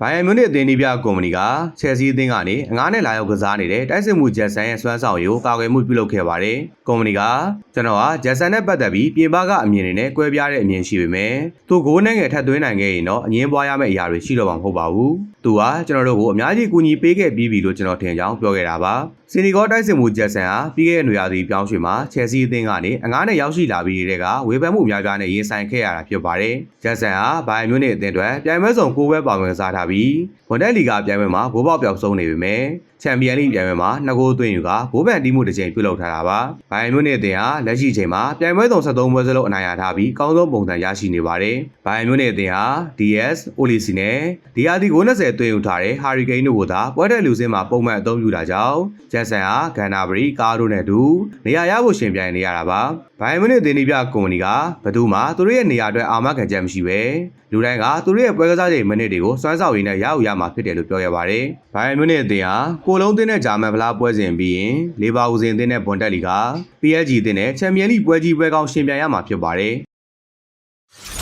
ဘိုင်ယန်မြူနစ်အသင်းဒီပြကုမ္ပဏီကချယ်ဆီအသင်းကနေအငားနဲ့လာရောက်ကစားနေတဲ့တိုက်စစ်မှုဂျက်ဆန်ရဲ့စွမ်းဆောင်ရည်ကိုကာကွယ်မှုပြုလုပ်ခဲ့ပါတယ်။ကုမ္ပဏီကကျွန်တော်ဟာဂျက်ဆန်နဲ့ပတ်သက်ပြီးပြင်ပကအမြင်တွေနဲ့ကွဲပြားတဲ့အမြင်ရှိပေမဲ့သူဂိုးနဲ့ငယ်ထပ်သွင်းနိုင်ခဲ့ရင်တော့အငင်းပွားရမယ့်အရာတွေရှိတော့မှာမဟုတ်ပါဘူး။သူကကျွန်တော်တို့ကိုအများကြီးကူညီပေးခဲ့ပြီးပြီလို့ကျွန်တော်ထင်ကြောင်းပြောခဲ့တာပါ။စီနီဂေါတိုက်စစ်မှုဂျက်ဆန်ဟာပြီးခဲ့တဲ့နွေရာသီပြောင်းရွှေ့မှာချယ်ဆီအသင်းကနေအငားနဲ့ရောက်ရှိလာပြီးတဲ့ကဝေဖန်မှုအများပြားနဲ့ရင်ဆိုင်ခဲ့ရတာဖြစ်ပါတယ်။ဂျက်ဆန်ဟာဘိုင်ယန်မြူနစ်အသင်းအတွက်ပြိုင်ပွဲဆောင်၉ပွဲပါဝင်ကစားထားပြီးဝန်ဒက်လီဂါပြိုင်ပွဲမှာဘိုးပေါက်ပြောက်ဆုံးနေပေမဲ့ချန်ပီယံလိပြိုင်ပွဲမှာနှစ်ဂိုးသွင်းယူကဘိုးပန်တီးမှုတစ်ချိန်ပြုလုပ်ထားတာပါ။ဘိုင်ယန်မြူနစ်အသင်းဟာလက်ရှိချိန်မှာပြိုင်ပွဲဆောင်73ပွဲစလုံးအနိုင်ရထားပြီးအကောင်းဆုံးပုံစံရရှိနေပါတယ်။ဘိုင်ယန်မြူနစ်အသင်းဟာ DS, Olisi နဲ့ DRT 90သွင်းယူထားတဲ့ Hurricane တို့ကိုသာပွဲတဲ့လူစင်းမှာပုံမှန်အသုံးပြုတာကြောင့်ဂျက်ဆန်ဟာဂန်နာဘရီကားတို့နဲ့အတူနေရာရဖို့ရှင်ပြိုင်နေရတာပါ။ဘိုင်ယန်မြူနစ်အသင်းဒီပြကုမ္ပဏီကဘယ်သူမှသူတို့ရဲ့နေရာအတွက်အာမခံချက်မရှိပဲလူတိုင်းကသူတို့ရဲ့ပွဲကစားချိန်မိနစ်တွေကိုစွမ်းဆောင်တွေနဲ့ရယူရမှာဖြစ်တယ်လို့ပြောခဲ့ပါတယ်။ဘိုင်ယန်မြူနစ်အသင်းဟာကိုလုံးသင်းနဲ့ဂျာမန်ဖလားပွဲစဉ်ပြီးရင်လေဘာဟူဇင်သင်းနဲ့ဘွန်တက်လီက PSG သင်းနဲ့ချန်ပီယံလိပွဲကြီးပွဲကောင်းရှင်ပြိုင်ရမှာဖြစ်ပါတယ်။